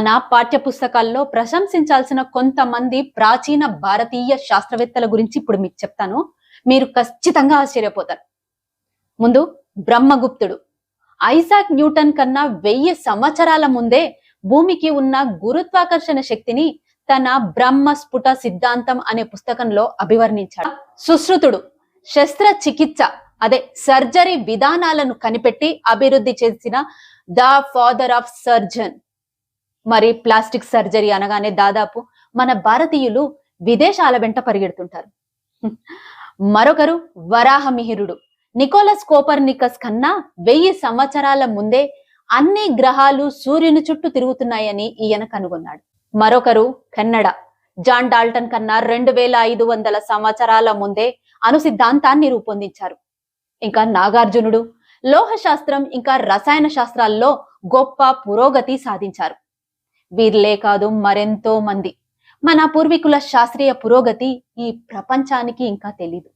మన పాఠ్య పుస్తకాల్లో ప్రశంసించాల్సిన కొంతమంది ప్రాచీన భారతీయ శాస్త్రవేత్తల గురించి ఇప్పుడు మీకు చెప్తాను. మీరు ఖచ్చితంగా ఆశ్చర్యపోతారు. ముందు బ్రహ్మగుప్తుడు. ఐజాక్ న్యూటన్ కన్నా వెయ్యి సంవత్సరాల ముందే భూమికి ఉన్న గురుత్వాకర్షణ శక్తిని తన బ్రహ్మ స్ఫుట సిద్ధాంతం అనే పుస్తకంలో అభివర్ణించాడు. సుశ్రుతుడు శస్త్ర చికిత్స అదే సర్జరీ విధానాలను కనిపెట్టి అభివృద్ధి చేసిన ద ఫాదర్ ఆఫ్ సర్జన్. మరి ప్లాస్టిక్ సర్జరీ అనగానే దాదాపు మన భారతీయులు విదేశాల వెంట పరిగెడుతుంటారు. మరొకరు వరాహమిహిరుడు. నికోలస్ కోపర్నికస్ కన్నా వెయ్యి సంవత్సరాల ముందే అన్ని గ్రహాలు సూర్యుని చుట్టూ తిరుగుతున్నాయని ఈయన కనుగొన్నాడు. మరొకరు కన్నడ. జాన్ డాల్టన్ కన్నా రెండు వేల ఐదు వందల సంవత్సరాల ముందే అణు సిద్ధాంతాన్ని రూపొందించారు. ఇంకా నాగార్జునుడు. లోహ శాస్త్రం ఇంకా రసాయన శాస్త్రాల్లో గొప్ప పురోగతి సాధించారు. వీర్లే కాదు మరెంతో మంది. మన పూర్వీకుల శాస్త్రీయ పురోగతి ఈ ప్రపంచానికి ఇంకా తెలీదు.